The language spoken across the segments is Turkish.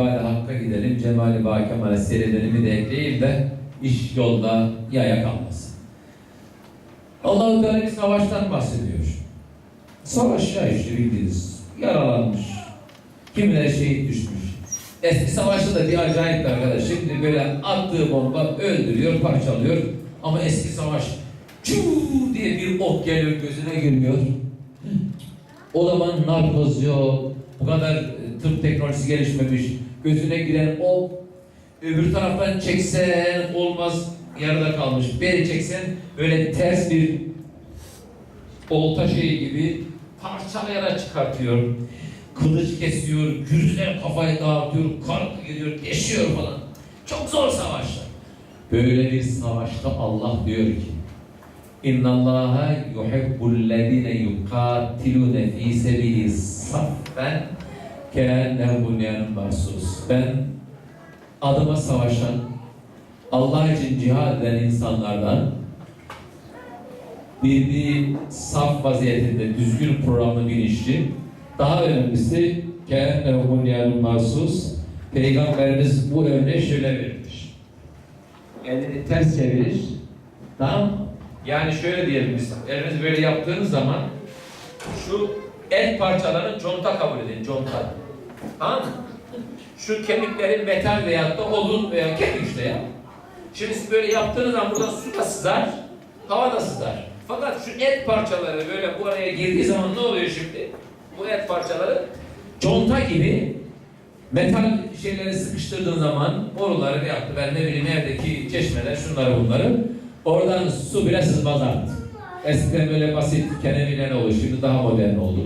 Cemali Hakk'a gidelim, Cemali Baki Kemal'e seyredelim de ekleyin de iş yolda yaya kalmasın. Allah-u Teala bir savaştan bahsediyor. Savaş ya işte bildiğiniz. Yaralanmış. Kimileri şehit düşmüş. Eski savaşta da bir acayip arkadaş. Şimdi böyle attığı bomba öldürüyor, parçalıyor. Ama eski savaş çuu diye bir ok geliyor gözüne giriyor. O zaman narkoz yok. Bu kadar e, tıp teknolojisi gelişmemiş. Gözüne giren o öbür taraftan çeksen olmaz yarıda kalmış. Beri çeksen böyle ters bir olta şeyi gibi parçalayarak çıkartıyor. Kılıç kesiyor, gürüzler kafayı dağıtıyor, kan geliyor, deşiyor falan. Çok zor savaşlar. Böyle bir savaşta Allah diyor ki İnna Allaha yuhibbul-lezine yuqatilune fi sebili saffen keennehu bunyanun marsus. Ben adıma savaşan, Allah için cihad eden insanlardan bir, bir saf vaziyetinde düzgün programlı bilinçli, daha önemlisi keennehu bunyanun marsus. Peygamberimiz bu örneği şöyle vermiş. Elini ters çevirir, tamam? Yani şöyle diyelim biz, elinizi böyle yaptığınız zaman şu et parçalarını conta kabul edin, conta. Tamam mı? Şu kemiklerin metal veyahut da odun veya kemik işte ya. Şimdi siz böyle yaptığınız zaman buradan su da sızar, hava da sızar. Fakat şu et parçaları böyle bu araya girdiği zaman ne oluyor şimdi? Bu et parçaları conta gibi metal şeyleri sıkıştırdığın zaman boruları veyahut da ben ne bileyim evdeki çeşmeler şunları bunları oradan su bile sızmaz artık. Eskiden böyle basit keneviler olur, şimdi daha modern oldu.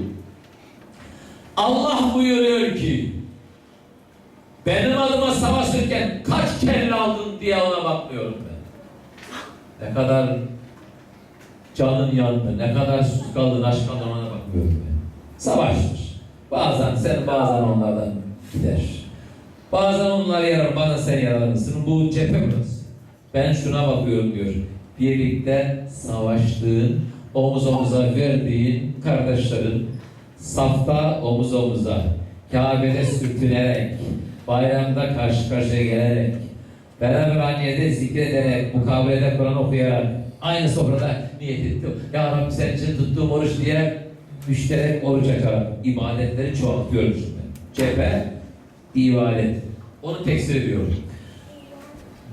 Allah buyuruyor ki benim adıma savaşırken kaç kelle aldın diye ona bakmıyorum ben. Ne kadar canın yandı, ne kadar sus kaldın, aşk ona bakmıyorum ben. Savaştır. Bazen sen bazen onlardan gider. Bazen onlar yarar, bazen sen yaralanırsın. Bu cephe burası. Ben şuna bakıyorum diyor. Birlikte savaştığın, omuz omuza verdiğin kardeşlerin safta omuz omuza, Kabe'de sürtünerek, bayramda karşı karşıya gelerek, beraber annede zikrederek, mukabelede Kur'an okuyarak, aynı sofrada niyet ettim. Ya Rabbi senin için tuttuğum oruç diye müşterek oruç açarak ibadetleri çoğaltıyoruz. Cephe, ibadet. Onu tekstil ediyorum.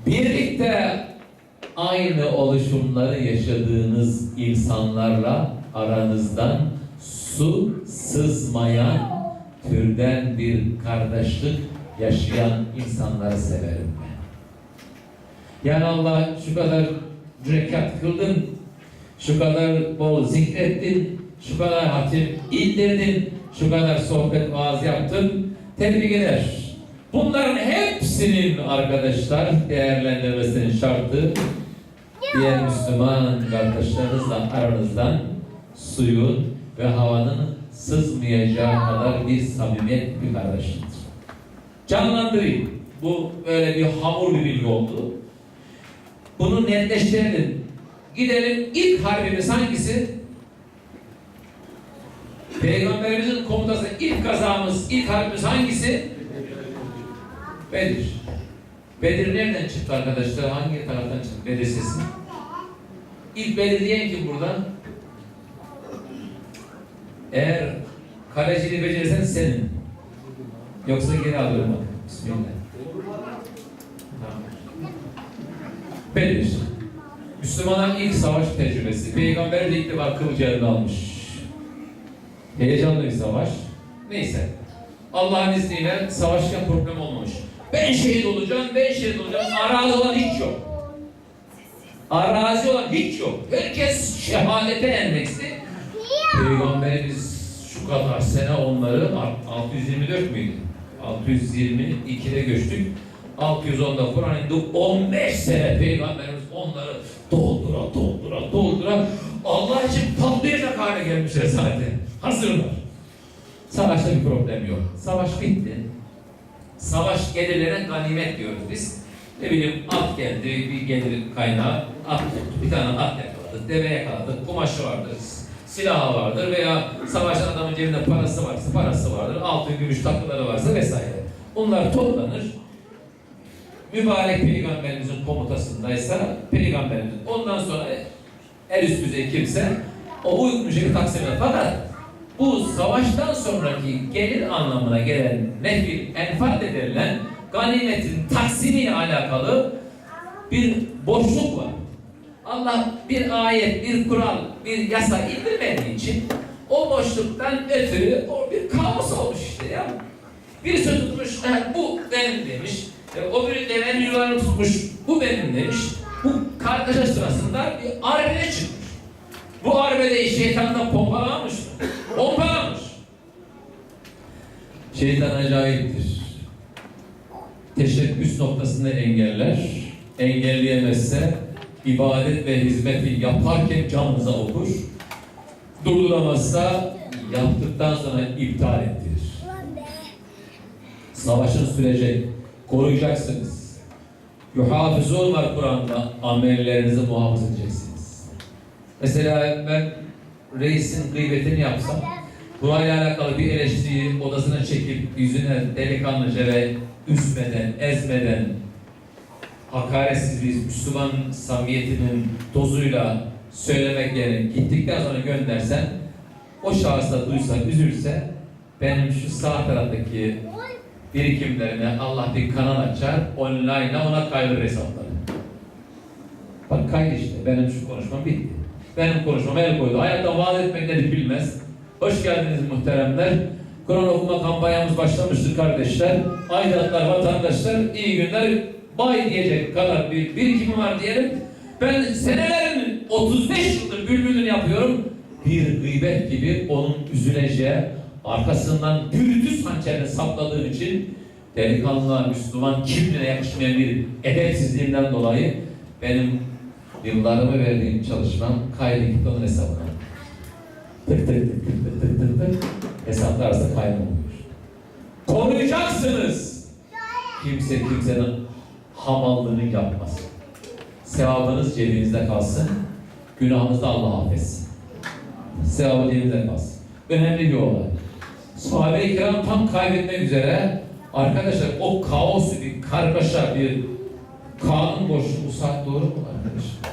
Birlikte aynı oluşumları yaşadığınız insanlarla aranızdan su sızmayan türden bir kardeşlik yaşayan insanları severim ben. Yani Allah şu kadar rekat kıldın, şu kadar bol zikrettin, şu kadar hatim indirdin, şu kadar sohbet vaaz yaptın, tebrik eder. Bunların hepsinin arkadaşlar değerlendirmesinin şartı diğer Müslüman kardeşlerinizle aranızdan suyun ve havanın sızmayacağı kadar bir samimiyet bir kardeşliktir. Canlandırayım. Bu böyle bir hamur bir bilgi oldu. Bunu netleştirelim. Gidelim ilk harbimiz hangisi? Peygamberimizin komutası ilk kazamız, ilk harbimiz hangisi? Bedir. Bedir nereden çıktı arkadaşlar? Hangi taraftan çıktı Bedir sesi? İlk Bedir diyen kim burada? Eğer kaleciliği becerirsen senin. Yoksa geri alıyorum. Bismillah. Bedir. Müslümanların ilk savaş tecrübesi. Peygamber de ilk defa kılıcı almış. Heyecanlı bir savaş. Neyse. Allah'ın izniyle savaşken problem olmamış. Ben şehit olacağım, ben şehit olacağım. Arazi olan hiç yok. Arazi olan hiç yok. Herkes şehadete endeksli. Peygamberimiz şu kadar sene onları 624 müydü? 622'de göçtük. 610'da Kur'an indi. 15 sene Peygamberimiz onları doldura doldura doldura Allah için patlayacak hale gelmişler zaten. Hazırlar. Savaşta bir problem yok. Savaş bitti. Savaş gelirlerine ganimet diyoruz biz. Ne bileyim at geldi, bir gelir kaynağı, at bir tane at yakaladık, deve yakaladık, kumaşı vardır, silahı vardır veya savaşan adamın cebinde parası varsa parası vardır, altın, gümüş takıları varsa vesaire. Bunlar toplanır. Mübarek peygamberimizin komutasındaysa peygamberimiz. Ondan sonra en üst düzey kimse o uygun şekilde taksim eder. Fakat bu savaştan sonraki gelir anlamına gelen nefil enfal denilen ganimetin taksimiyle alakalı bir boşluk var. Allah bir ayet, bir kural, bir yasa indirmediği için o boşluktan ötürü o bir kaos olmuş işte ya. Birisi tutmuş, "Ha, bu benim demiş. E, o biri de ben yuvarını tutmuş, bu benim demiş. Bu kargaşa sırasında bir arbede çıkmış. Bu arbedeyi şeytan da pompalamış mı? Pompalamış. Şeytan acayiptir. Teşebbüs noktasında engeller. Engelleyemezse ibadet ve hizmeti yaparken canınıza okur. Durduramazsa yaptıktan sonra iptal ettirir. Savaşın süreci koruyacaksınız. Yuhafizun var Kur'an'da amellerinizi muhafaza edeceksiniz. Mesela ben reisin gıybetini yapsam burayla alakalı bir eleştiriyi odasına çekip yüzüne delikanlıca ve üzmeden, ezmeden hakaretsiz bir Müslüman samimiyetinin dozuyla söylemek yerine gittikten sonra göndersen o şahıs da duysa, üzülse benim şu sağ taraftaki birikimlerine Allah bir kanal açar, online ona kaydırır hesapları. Bak kaydı işte, benim şu konuşmam bitti. Benim konuşmam el koydu. Hayatta vaat etmek bilmez. Hoş geldiniz muhteremler. Kur'an okuma kampanyamız başlamıştır kardeşler. Aidatlar, vatandaşlar, iyi günler. Bay diyecek kadar bir birikimi var diyelim. Ben senelerin 35 yıldır bülbülünü yapıyorum. Bir gıybet gibi onun üzüleceği, arkasından Brutus hançerini sapladığım için delikanlı Müslüman kimliğine yakışmayan bir edepsizliğimden dolayı benim yıllarımı verdiğim çalışmam kaydı gitti onun hesabına. Tık tık tık tık tık tık tık hesaplar arasında kaybolmuş. Koruyacaksınız. Kimse kimsenin hamallığını yapmasın. Sevabınız cebinizde kalsın. Günahınızı da Allah affetsin. Sevabı cebinizde kalsın. Önemli bir olay. Sahabe-i kiram tam kaybetmek üzere arkadaşlar o kaosu bir kargaşa bir kanun boşluğu bu saat doğru mu arkadaşlar?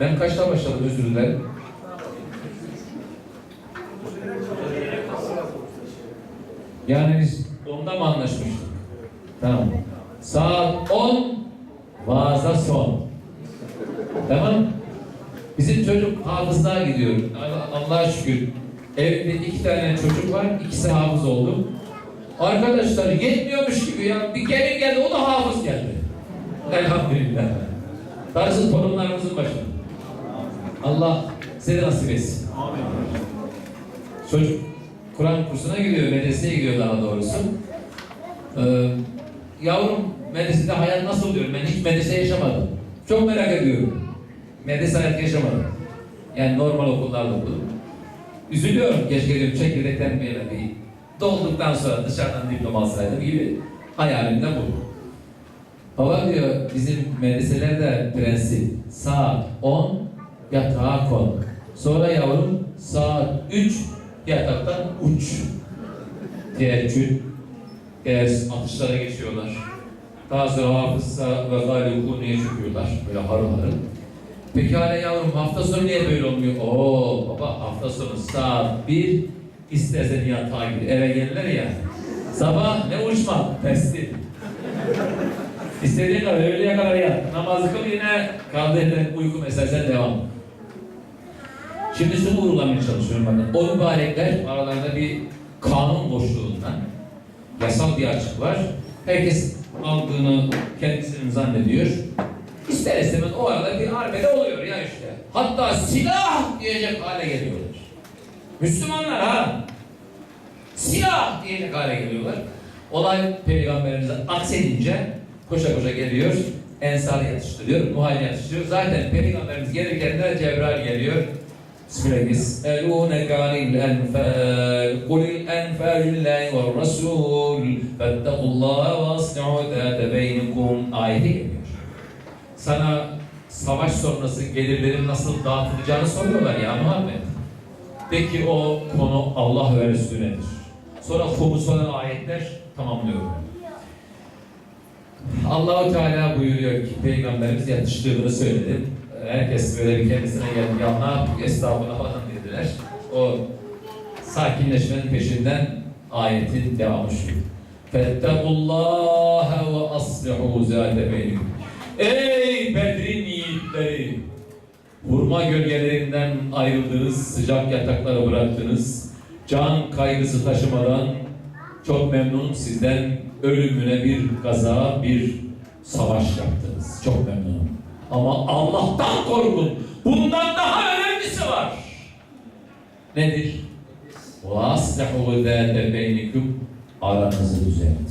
Ben kaçta başladım özür dilerim. Yani biz onda mı anlaşmıştık? Tamam. Saat 10 vaaza son. Tamam. Bizim çocuk hafızlığa gidiyor. Allah- Allah'a şükür. Evde iki tane çocuk var. ikisi hafız oldu. Arkadaşlar yetmiyormuş gibi ya. Bir gelin geldi o da hafız geldi. Elhamdülillah. Darısı torunlarımızın başına. Allah size nasip etsin. Çocuk Kur'an kursuna gidiyor, medreseye gidiyor daha doğrusu. Ee, yavrum medresede hayat nasıl diyorum ben hiç medrese yaşamadım. Çok merak ediyorum. Medrese hayatı yaşamadım. Yani normal okullarda okudum. Üzülüyorum keşke diyorum çekirdekten bir dolduktan sonra dışarıdan diploma alsaydım gibi hayalim de bu. Baba diyor bizim medreselerde prensip saat 10 yatağa kon. Sonra yavrum saat 3 yataktan uç. Teheccüd ders atışlara geçiyorlar. Sonra hafızsa ve gayri konuya çıkıyorlar. Böyle harıl harıl. Pekala yavrum hafta sonu niye böyle olmuyor? Oo baba hafta sonu saat 1 istersen yatağa gir. Eve gelirler ya. Sabah ne uçmak? Testi. İstediğin kadar öğleye kadar yat. Namazı kıl yine kaldı elden uyku meselesen devam. Şimdi şunu vurgulamaya çalışıyorum bakın. O mübarekler aralarında bir kanun boşluğundan yasal bir açık var. Herkes aldığını kendisinin zannediyor. İster istemez o arada bir arbede oluyor ya işte. Hatta silah diyecek hale geliyorlar. Müslümanlar ha. Silah diyecek hale geliyorlar. Olay peygamberimize aksedince koşa koşa geliyor. Ensar yatıştırıyor, muhalle yatıştırıyor. Zaten peygamberimiz gelirken de Cebrail geliyor. Bismillah. يسألونك عن الأنفال قل الأنفال لله والرسول فاتقوا الله واصلحوا ذات بينكم ayeti geliyor. Sana savaş sonrası gelirlerin nasıl dağıtılacağını soruyorlar ya Muhammed. Peki o konu Allah ve Resulünedir. Sonra humus olan ayetler tamamlıyor. Allahu Teala buyuruyor ki Peygamberimiz yatıştığını söyledi. Herkes böyle bir kendisine geldi. Ya ne yaptık? Estağfurullah falan dediler. O sakinleşmenin peşinden ayetin devamı şu. Fettekullâhe ve aslihû zâte beynikum. Ey Bedrin yiğitleri! Hurma gölgelerinden ayrıldınız, sıcak yatakları bıraktınız. Can kaygısı taşımadan çok memnunum sizden ölümüne bir kaza, bir savaş yaptınız. Çok memnunum. Ama Allah'tan korkun. Bundan daha önemlisi var. Nedir? وَاَصْلَحُوا ذَاتَ بَيْنِكُمْ Aranızı düzelt.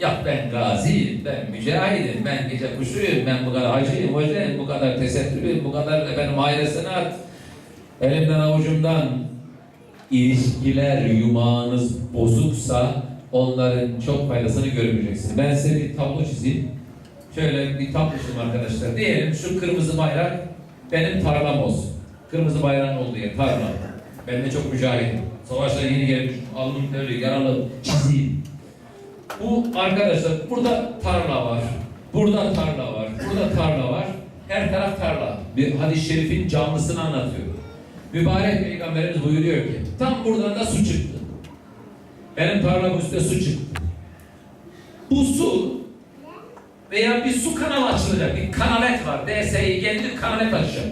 Ya ben gaziyim, ben mücahidim, ben gece kuşuyum, ben bu kadar hacıyım, hocayım, bu kadar tesettürlüyüm, bu kadar efendim aile sanat, elimden avucumdan ilişkiler yumağınız bozuksa onların çok faydasını görmeyeceksiniz. Ben size bir tablo çizeyim. Şöyle bir çizeyim arkadaşlar. Diyelim şu kırmızı bayrak benim tarlam olsun. Kırmızı bayrağın olduğu yer tarla. Ben de çok mücahidim. Savaşta yeni gelmiş, alnım böyle yaralı, çizeyim. Bu arkadaşlar burada tarla var. Burada tarla var. Burada tarla var. Her taraf tarla. Bir hadis-i şerifin canlısını anlatıyor. Mübarek Peygamberimiz buyuruyor ki tam buradan da su çıktı. Benim tarlamın üstüne su çıktı. Bu su veya bir su kanalı açılacak. Bir kanalet var. DSİ kendi kanalet açacak.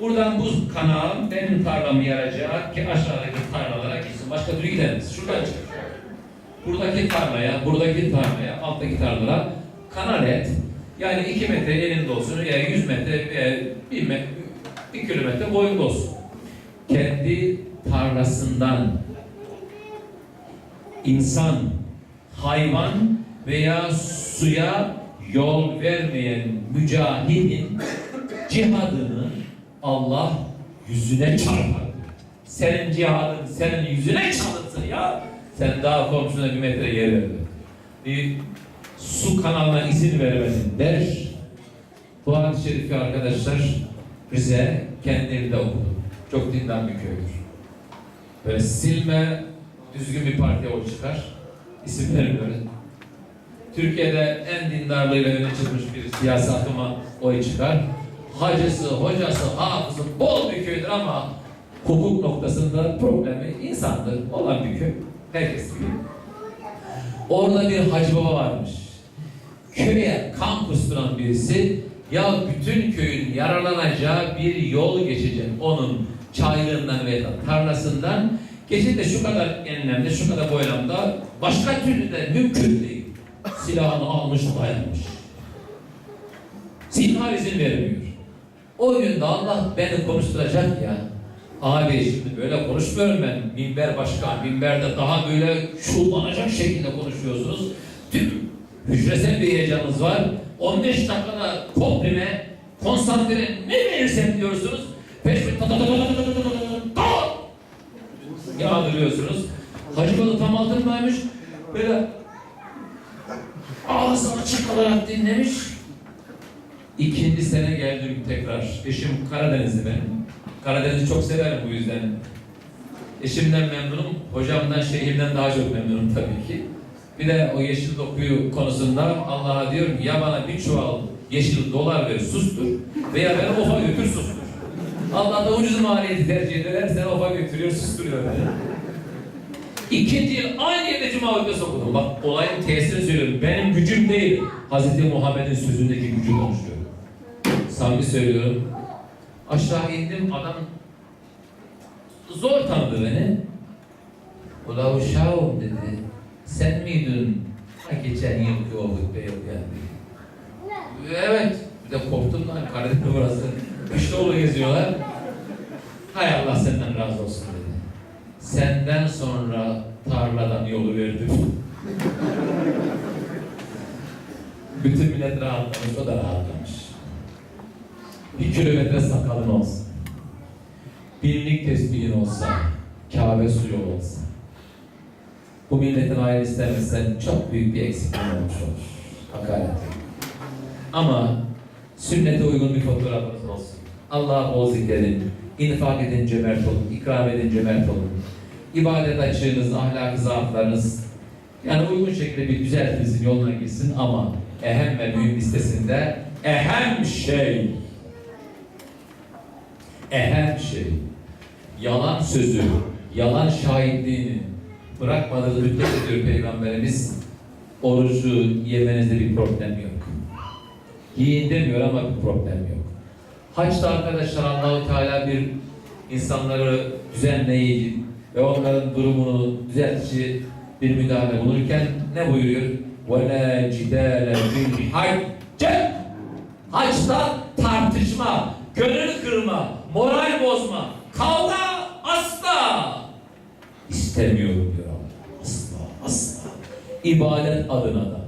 Buradan bu kanal benim tarlamı yarayacak ki aşağıdaki tarlalara gitsin. Başka türlü gidemez. Şuradan çıkacak buradaki tarlaya, buradaki tarlaya, alttaki tarlalara kanal et. Yani 2 metre elinde olsun ya 100 metre veya 1 metre, 1 kilometre boyunda olsun. Kendi tarlasından insan, hayvan veya suya yol vermeyen mücahidin cihadını Allah yüzüne çarpar. Senin cihadın senin yüzüne çalınsın ya. Sen daha komşuna bir metre yer verdin. Bir su kanalına izin vermedin der. Bu hadis-i şerifi arkadaşlar bize kendi evinde okudu. Çok dindar bir köydür. Böyle silme düzgün bir parti oy çıkar. İsim vermiyorum. Türkiye'de en dindarlığıyla öne çıkmış bir siyasi akıma oy çıkar. Hacısı, hocası, hafızı bol bir köydür ama hukuk noktasında problemi insandır olan bir köy. Herkes biliyor. Orada bir hacı baba varmış. Köye kan kusturan birisi ya bütün köyün yararlanacağı bir yol geçecek. Onun çaylığından veya tarlasından geçip de şu kadar enlemde, şu kadar boylamda başka türlü de mümkün değil. Silahını almış, dayanmış. Zinhar izin vermiyor. O gün de Allah beni konuşturacak ya. Abi şimdi böyle konuşmuyorum ben. Minber başkan, minberde daha böyle şullanacak şekilde konuşuyorsunuz. Tüm hücresel bir heyecanınız var. 15 dakikada komprime, konsantre ne verirsem diyorsunuz. Peşme ta ta ta ta ta ta ta ta ta yağdırıyorsunuz. Hacı Balı tam altındaymış. Böyle ağzını açık olarak dinlemiş. İkinci sene geldim tekrar. Eşim Karadenizli benim. Karadeniz'i çok severim bu yüzden. Eşimden memnunum, hocamdan, şeyhimden daha çok memnunum tabii ki. Bir de o yeşil dokuyu konusunda Allah'a diyorum ya bana bir çuval yeşil dolar ver sustur veya beni ofa götür sustur. Allah da ucuz maliyeti tercih eder, sen ofa götürüyor, susturuyor beni. İkinci yıl aynı yerde cuma hutbesi okudum. Bak olayın tesirini söylüyorum. Benim gücüm değil. Hazreti Muhammed'in sözündeki gücü konuşuyorum. Samimi söylüyorum. Aşağı indim adam zor tanıdı beni. Ula uşağım dedi. Sen miydin ha geçen yılki o hutbe okuyan dedi. Evet. Bir de korktum lan Karadeniz burası. Kışlaoğlu geziyorlar. Hay Allah senden razı olsun. Senden sonra tarladan yolu verdim. Bütün millet rahatlamış, o da rahatlamış. Bir kilometre sakalın olsun. Binlik tesbihin olsa, Kabe suyu olsa. Bu milletin aile istersen çok büyük bir eksikliğin olmuş olur. Hakaret. Ama sünnete uygun bir fotoğrafınız olsun. Allah'a bol zikredin, infak edin, cömert olun, ikram edin, cömert olun. İbadet açığınız, ahlaki zaaflarınız Yani uygun şekilde bir düzeltilsin, yoluna gitsin ama ehem ve büyük listesinde ehem şey ehem şey yalan sözü, yalan şahitliğini bırakmadığı müddetçe diyor Peygamberimiz orucu yemenizde bir problem yok. Yiyin demiyor ama bir problem yok. Haçta arkadaşlar Allahu Teala bir insanları düzenleyici ve onların durumunu düzeltici bir müdahale bulunurken ne buyuruyor? وَلَا جِدَالَ فِي الْحَجِّ Haçta tartışma, gönül kırma, moral bozma, kavga asla istemiyorum diyor Allah. Asla, asla. İbadet adına da.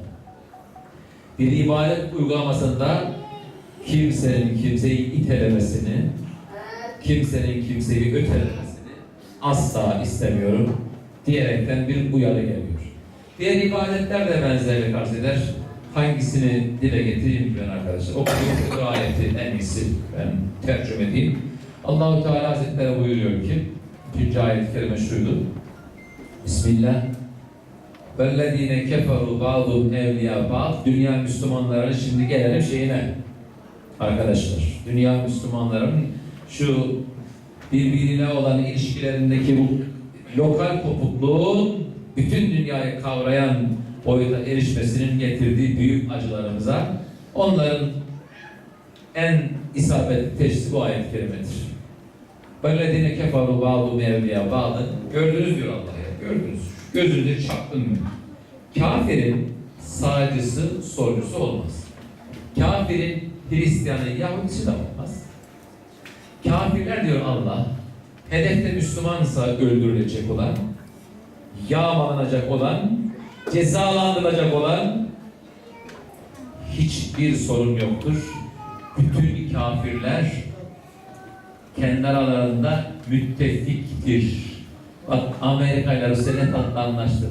Bir ibadet uygulamasında kimsenin kimseyi itelemesini, kimsenin kimseyi ötelemesini asla istemiyorum diyerekten bir uyarı geliyor. Diğer ibadetler de benzerlik arz eder. Hangisini dile getireyim ben arkadaşlar? Okuyayım bu ayeti en iyisi ben tercüme edeyim. Allahu Teala Hazretleri buyuruyor ki ikinci ayet-i kerime şuydu. Bismillah. وَالَّذ۪ينَ كَفَرُوا بَعْضُهُمْ اَوْلِيَا بَعْض Dünya Müslümanların şimdi gelelim şeyine arkadaşlar. Dünya Müslümanların şu birbiriyle olan ilişkilerindeki bu lokal kopukluğun bütün dünyayı kavrayan boyuta erişmesinin getirdiği büyük acılarımıza onların en isabetli teşhisi bu ayet-i kerimedir. وَالَّذ۪ينَ كَفَرُوا بَعْضُهُمْ اَوْلِيَا بَعْضٍ Gördünüz diyor Allah ya, gördünüz. Gözünüzü çarptın mı? Kafirin sağcısı, solcusu olmaz. Kafirin Hristiyanı, Yahudisi de olmaz. Kafirler diyor Allah, hedefte Müslümansa öldürülecek olan, yağmalanacak olan, cezalandırılacak olan hiçbir sorun yoktur. Bütün kafirler kendi aralarında müttefiktir. Bak Amerika ile Rusya ne tatlı anlaştılar.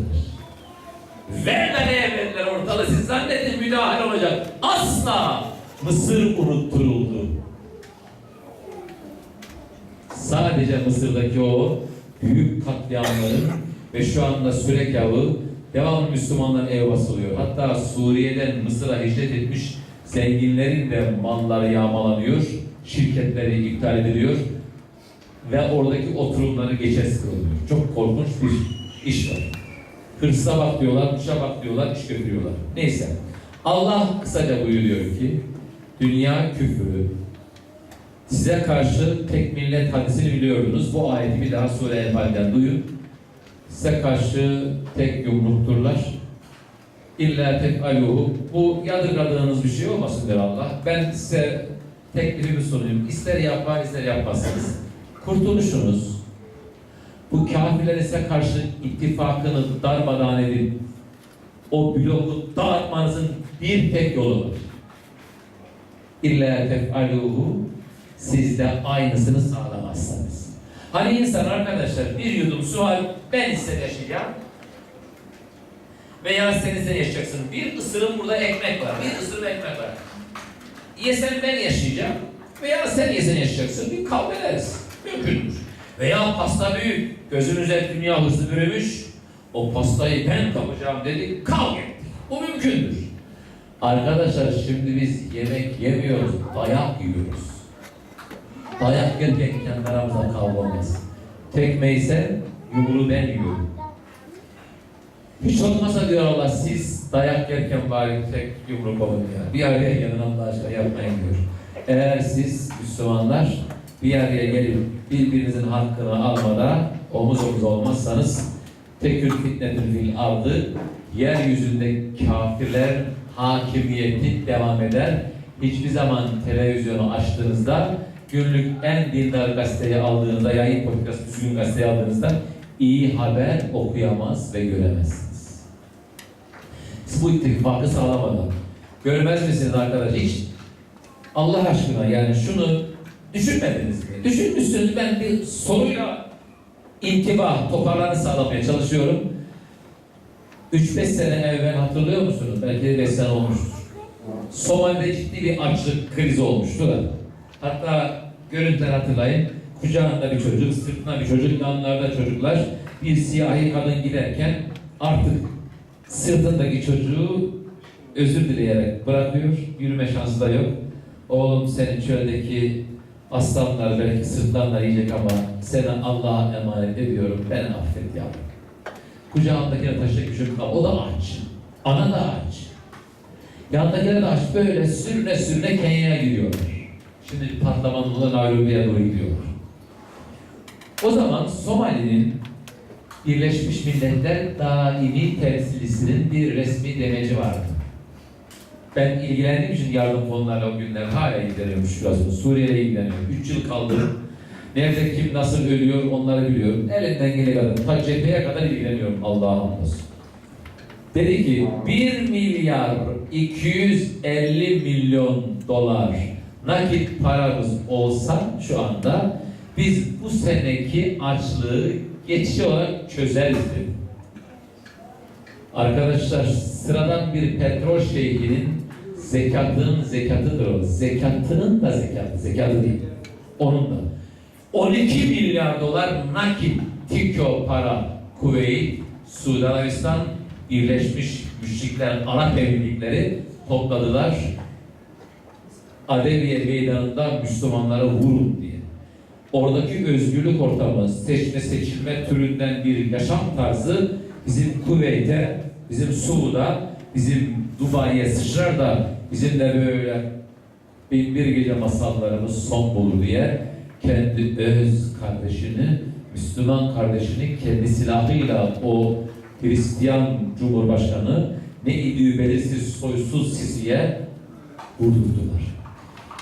Vermeye verdiler ortalığı. Siz zannedin müdahale olacak. Asla Mısır unutturuldu. Sadece Mısır'daki o büyük katliamların ve şu anda sürekavı devamlı Müslümanların ev basılıyor. Hatta Suriye'den Mısır'a hicret etmiş zenginlerin de malları yağmalanıyor, şirketleri iptal ediliyor ve oradaki oturumları geçersiz kılınıyor. Çok korkunç bir iş var. Hırsa bak diyorlar, uça bak diyorlar, iş götürüyorlar. Neyse. Allah kısaca buyuruyor ki, dünya küfürü, size karşı tek millet hadisini biliyordunuz. Bu ayeti bir daha Sure Enfal'den duyun. Size karşı tek yumrukturlar. İlla tek aluhu. Bu yadırgadığınız bir şey olmasın der Allah. Ben size teklifimi sunayım. İster yapar, ister yapmazsınız. Kurtuluşunuz, bu kafirlere size karşı ittifakını darmadağın edip o bloku dağıtmanızın bir tek yolu var. İlla tef'aluhu siz de aynısını sağlamazsanız. Hani insan arkadaşlar bir yudum su var, ben yaşayacağım. Veya sen ise yaşayacaksın. Bir ısırım burada ekmek var, bir ısırım ekmek var. Yesen ben yaşayacağım. Veya sen yesen yaşayacaksın. Bir kavga ederiz. Mümkündür. Veya pasta büyük. Gözümüze dünya hırsı bürümüş. O pastayı ben kapacağım dedi. Kavga ettik. Bu mümkündür. Arkadaşlar şimdi biz yemek yemiyoruz. Dayak yiyoruz. Dayak yerken kendi aramızda kavga olmaz. Tekme ise yumruğu ben yiyorum. Hiç olmazsa diyor Allah siz dayak yerken bari tek yumruk olun ya. Bir araya gelin Allah aşkına yapmayın diyor. Eğer siz Müslümanlar bir araya gelip birbirinizin hakkını almada omuz omuz olmazsanız tekül fitnetin fil ardı yeryüzünde kafirler hakimiyeti devam eder. Hiçbir zaman televizyonu açtığınızda günlük en dindar gazeteyi aldığınızda yayın politikası düzgün gazeteyi aldığınızda iyi haber okuyamaz ve göremezsiniz. Siz bu ittifakı sağlamadan görmez misiniz arkadaş hiç Allah aşkına yani şunu düşünmediniz mi? Düşünmüşsünüz ben bir soruyla intibah, toparlarını sağlamaya çalışıyorum. 3-5 sene evvel hatırlıyor musunuz? Belki de 5 sene olmuştur. Somali'de ciddi bir açlık krizi olmuştu da. Hatta görüntüler hatırlayın. Kucağında bir çocuk, sırtına bir çocuk, yanlarda çocuklar. Bir siyahi kadın giderken artık sırtındaki çocuğu özür dileyerek bırakıyor. Yürüme şansı da yok. Oğlum senin çöldeki aslanlar belki sırtlanlar yiyecek ama seni Allah'a emanet ediyorum. Beni affet yavrum. Kucağımdakine taşıyacak bir çocuk var. O da aç. Ana da aç. Yandakiler de aç. Böyle sürüne sürüne Kenya'ya gidiyorlar. Şimdi patlamanın olan Nairobi'ye doğru gidiyorlar. O zaman Somali'nin Birleşmiş Milletler Daimi Temsilcisinin bir resmi demeci vardı. Ben ilgilendiğim için yardım fonlarla o günler hala ilgileniyorum şurası. Suriye'yle ilgileniyorum. Üç yıl kaldı. Nerede kim nasıl ölüyor onları biliyorum. Elinden gelene kadar, ta cepheye kadar ilgileniyorum Allah'a hamdolsun. Dedi ki 1 milyar 250 milyon dolar nakit paramız olsa şu anda biz bu seneki açlığı geçici olarak çözeriz dedi. Arkadaşlar sıradan bir petrol şeyhinin zekatının zekatıdır o. Zekatının da zekatı, zekatı değil. Onun da. 12 milyar dolar nakit TİKO para Kuveyt, Suudi Arabistan, Birleşmiş Müşrikler Arap Emirlikleri topladılar. Adeviye meydanında Müslümanlara vurun diye. Oradaki özgürlük ortamı, seçme seçilme türünden bir yaşam tarzı bizim Kuveyt'e, bizim Suud'a, bizim Dubai'ye sıçrar da bizim de böyle bin bir gece masallarımız son bulur diye kendi öz kardeşini, Müslüman kardeşini kendi silahıyla o Hristiyan Cumhurbaşkanı ne idüğü belirsiz soysuz Sisi'ye vurdurdular.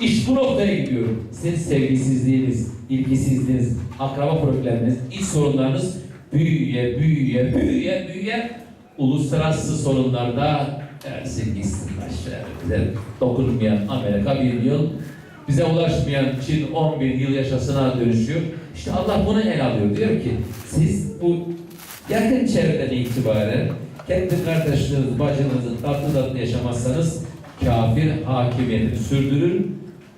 İş bu noktaya gidiyor. Sizin sevgisizliğiniz, ilgisizliğiniz, akraba probleminiz, iç sorunlarınız büyüye, büyüye, büyüye, büyüye uluslararası sorunlarda dersin gitsin aşağı. Bize dokunmayan Amerika bir yıl, bize ulaşmayan Çin 10 bin yıl yaşasına dönüşüyor. İşte Allah bunu ele alıyor. Diyor ki siz bu yakın çevreden itibaren kendi kardeşleriniz, bacınızın tatlı tatlı yaşamazsanız kafir hakimiyetini sürdürür.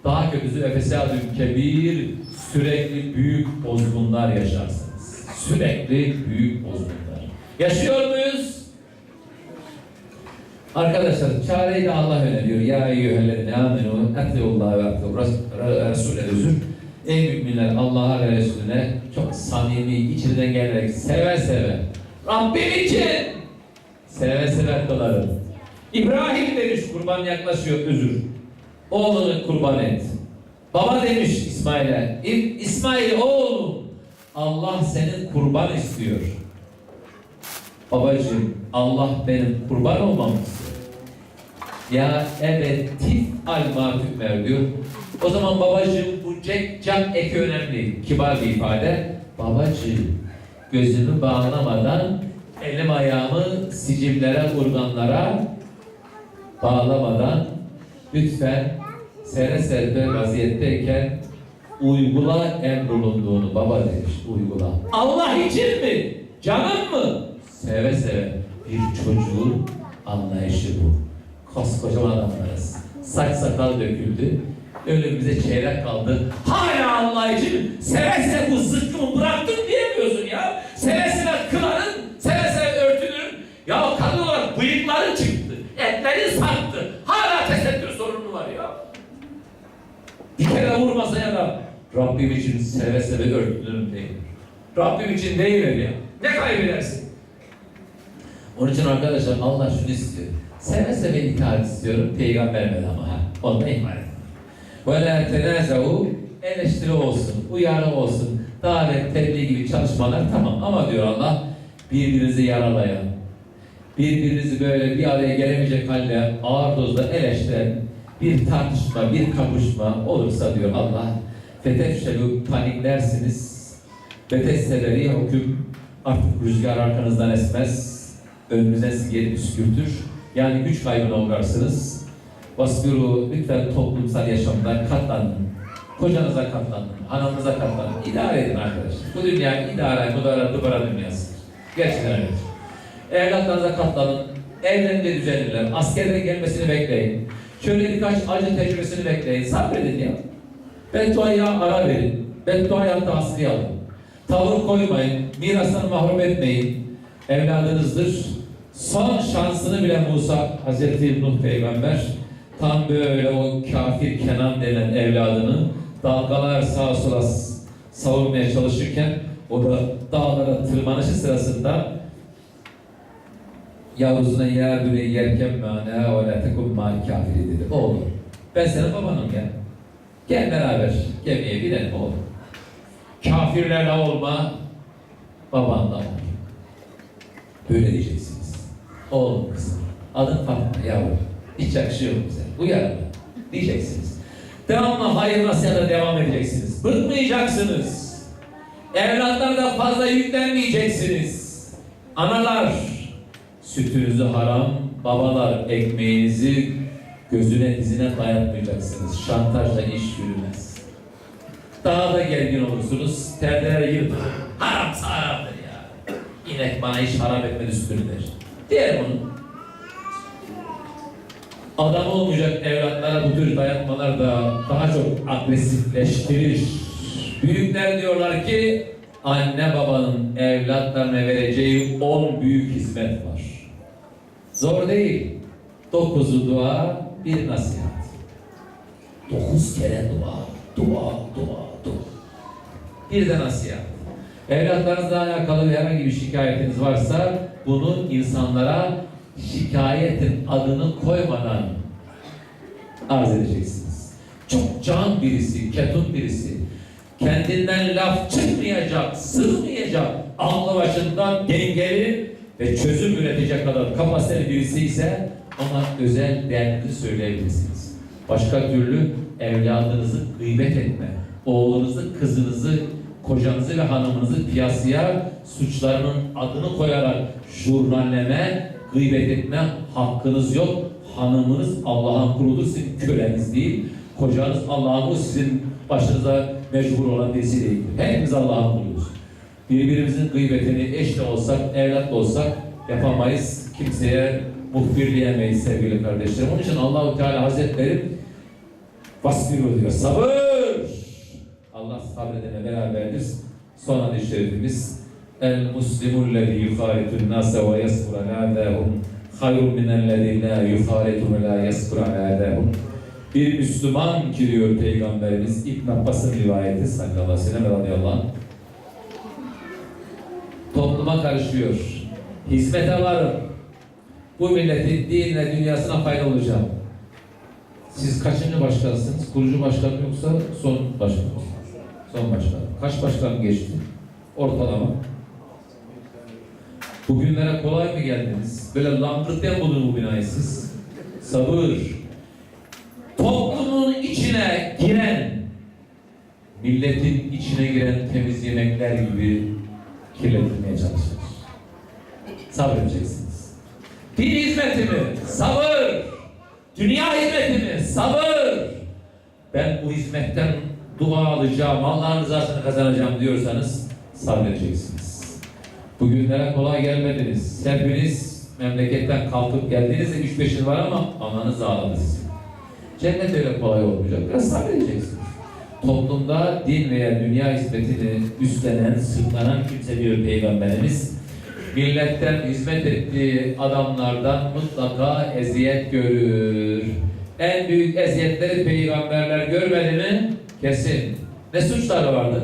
Daha kötüsü efesadün kebir, sürekli büyük bozgunlar yaşarsınız. Sürekli büyük bozgunlar. Yaşıyor muyuz? Arkadaşlar çareyi de Allah öneriyor. Ya eyyühellezine amenu etiullah ve etiur Resul'e özür. Ey müminler Allah'a ve Resulüne çok samimi, içinden gelerek seve seve. Rabbim için seve seve kılarım. İbrahim demiş kurban yaklaşıyor özür. Oğlunu kurban et. Baba demiş İsmail'e. "İ- İsmail oğlum Allah senin kurban istiyor. Babacığım Allah benim kurban olmamı istiyor. Ya evet tif al matümer diyor. O zaman babacığım bu cek can eki önemli. Kibar bir ifade. Babacığım gözümü bağlamadan elim ayağımı sicimlere, urganlara bağlamadan lütfen sere serpe vaziyetteyken uygula emrolunduğunu baba demiş uygula. Allah için mi? Canım mı? Seve seve. Bir çocuğun anlayışı bu. Koskocaman adamlarız. Saç sakal döküldü. Önümüze çeyrek kaldı. Hala Allah için seve seve bu zıkkımı bıraktım diyemiyorsun ya. Seve seve kıların, seve seve örtünürün. Ya kadın olarak bıyıkların çıktı. Etlerin sarktı. Hala tesettür sorunu var ya. Bir kere vurmasa ya da Rabbim için seve seve örtünürüm değil. Rabbim için değil ya. Ne kaybedersin? Onun için arkadaşlar Allah şunu istiyor. Seve seve itaat istiyorum. Peygamberime de ama ha. Onu da ihmal etme. Ve la tenazahu eleştiri olsun, uyarı olsun, davet, tebliğ gibi çalışmalar tamam ama diyor Allah birbirinizi yaralayan, birbirinizi böyle bir araya gelemeyecek halde ağır dozda eleştiren bir tartışma, bir kapışma olursa diyor Allah fetefşelu paniklersiniz ve testederi hüküm artık rüzgar arkanızdan esmez önünüze geri püskürtür yani güç kaybına uğrarsınız Vasbiru lütfen toplumsal yaşamda katlanın. Kocanıza katlanın, hanımıza katlanın. İdare edin arkadaşlar. Bu dünya idare, mudara, dıbara dünyası. Gerçekten öyle. Evlatlarınıza katlanın. Evlerinde düzenliler. Askerlerin gelmesini bekleyin. Şöyle birkaç acı tecrübesini bekleyin. Sabredin ya. Bedduaya ara verin. Bedduaya tahsili alın. Tavır koymayın. Mirastan mahrum etmeyin. Evladınızdır. Son şansını bile Musa Hazreti Nuh peygamber tam böyle o kafir Kenan denen evladını dalgalar sağa sola s- savurmaya çalışırken o da dağlara tırmanışı sırasında yavrusuna yer büre yerken mâne ve la tekun mâl kafiri dedi. Oğlum ben senin babanım ya. Gel beraber gemiye binelim oğlum. Kafirlerle olma, babanla ol. Böyle diyeceksiniz. Oğlum kızım, adın Fatma yavrum. Hiç yakışıyor mu bize? Uyarın diyeceksiniz. Devamlı hayır nasihata devam edeceksiniz. Bıkmayacaksınız. Evlatlarına fazla yüklenmeyeceksiniz. Analar, sütünüzü haram, babalar ekmeğinizi gözüne dizine dayatmayacaksınız. Şantajla iş yürümez. Daha da gergin olursunuz. Perdeler yırtılır. Haramsa haramdır ya. İnek bana hiç haram etmedi üstünler. Diğer bunu. Adam olmayacak evlatlara bu tür dayatmalar da daha çok agresifleştirir. Büyükler diyorlar ki anne babanın evlatlarına vereceği 10 büyük hizmet var. Zor değil. Dokuzu dua, bir nasihat. Dokuz kere dua, dua, dua, dua. Bir de nasihat. Evlatlarınızla alakalı herhangi bir şikayetiniz varsa bunu insanlara şikayetin adını koymadan arz edeceksiniz. Çok can birisi, ketum birisi, kendinden laf çıkmayacak, sızmayacak, aklı başından dengeli ve çözüm üretecek kadar kapasiteli birisi ise ona özel değerli söyleyebilirsiniz. Başka türlü evladınızı gıybet etme, oğlunuzu, kızınızı, kocanızı ve hanımınızı piyasaya suçlarının adını koyarak jurnalleme, gıybet etme hakkınız yok. Hanımınız Allah'ın kuludur, sizin köleniz değil. Kocanız Allah'ın sizin başınıza mecbur olan birisi değildir. Hepimiz Allah'ın kuluyuz. Birbirimizin gıybetini eş de olsak, evlat da olsak yapamayız. Kimseye muhbirleyemeyiz sevgili kardeşlerim. Onun için Allahu Teala Hazretleri vasfiru diyor. Sabır! Allah sabredene beraberdir. Son hadis-i şerifimiz El muslimul lezî yufâritun nâse ve yasbur alâ dâhum hayrun minellezî lâ yufâritu ve lâ yasbur alâ dâhum Bir Müslüman ki diyor Peygamberimiz İbn Abbas'ın rivayeti sallallahu aleyhi ve sellem radıyallahu anh topluma karışıyor. Hizmete varım. Bu milletin dinine, dünyasına fayda olacağım. Siz kaçıncı başkansınız? Kurucu başkan yoksa son başkan? Son başkan. Kaç başkan geçti? Ortalama. Bugünlere kolay mı geldiniz? Böyle langırttan buldun bu binayı siz. Sabır. Toplumun içine giren, milletin içine giren temiz yemekler gibi kirletilmeye çalışır. Sabredeceksiniz. Din hizmeti mi? Sabır. Dünya hizmeti mi? Sabır. Ben bu hizmetten dua alacağım, Allah'ın rızasını kazanacağım diyorsanız sabredeceksiniz. Bugünlere kolay gelmediniz. Hepiniz memleketten kalkıp geldiğinizde üç beşin var ama ananız ağladı. Cennet öyle kolay olmayacak. Biraz sabredeceksiniz. Toplumda din veya dünya hizmetini üstlenen, sırtlanan kimse diyor Peygamberimiz, milletten hizmet ettiği adamlardan mutlaka eziyet görür. En büyük eziyetleri peygamberler görmedi mi? Kesin. Ne suçları vardı?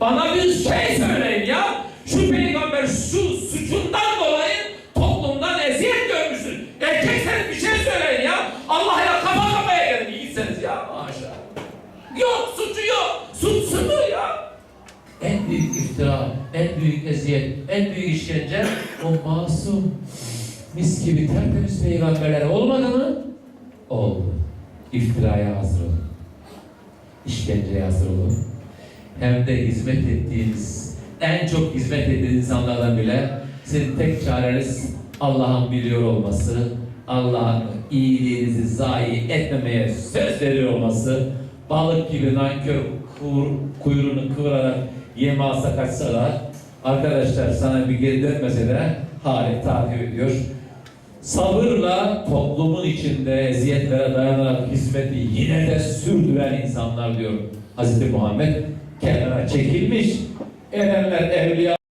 Bana bir şey söyleyin ya. Şu peygamber şu suçundan dolayı toplumdan eziyet görmüşsün. Erkekseniz bir şey söyleyin ya. Allah ya kafa kafaya gelin. İyisiniz ya maşallah. Yok suçu yok. Suç sıfır ya. En büyük iftira, en büyük eziyet, en büyük işkence o masum, mis gibi tertemiz peygamberlere olmadı mı? Oldu. İftiraya hazır olun. İşkenceye hazır olun. Hem de hizmet ettiğiniz, en çok hizmet ettiğiniz insanlardan bile sizin tek çareniz Allah'ın biliyor olması, Allah'ın iyiliğinizi zayi etmemeye söz veriyor olması, balık gibi nankör kuyruğunu kıvırarak yeme alsa kaçsa da arkadaşlar sana bir geri dönmese de hali takip ediyor. Sabırla toplumun içinde eziyetlere dayanarak hizmeti yine de sürdüren insanlar diyor Hz. Muhammed kenara çekilmiş. Erenler, evliya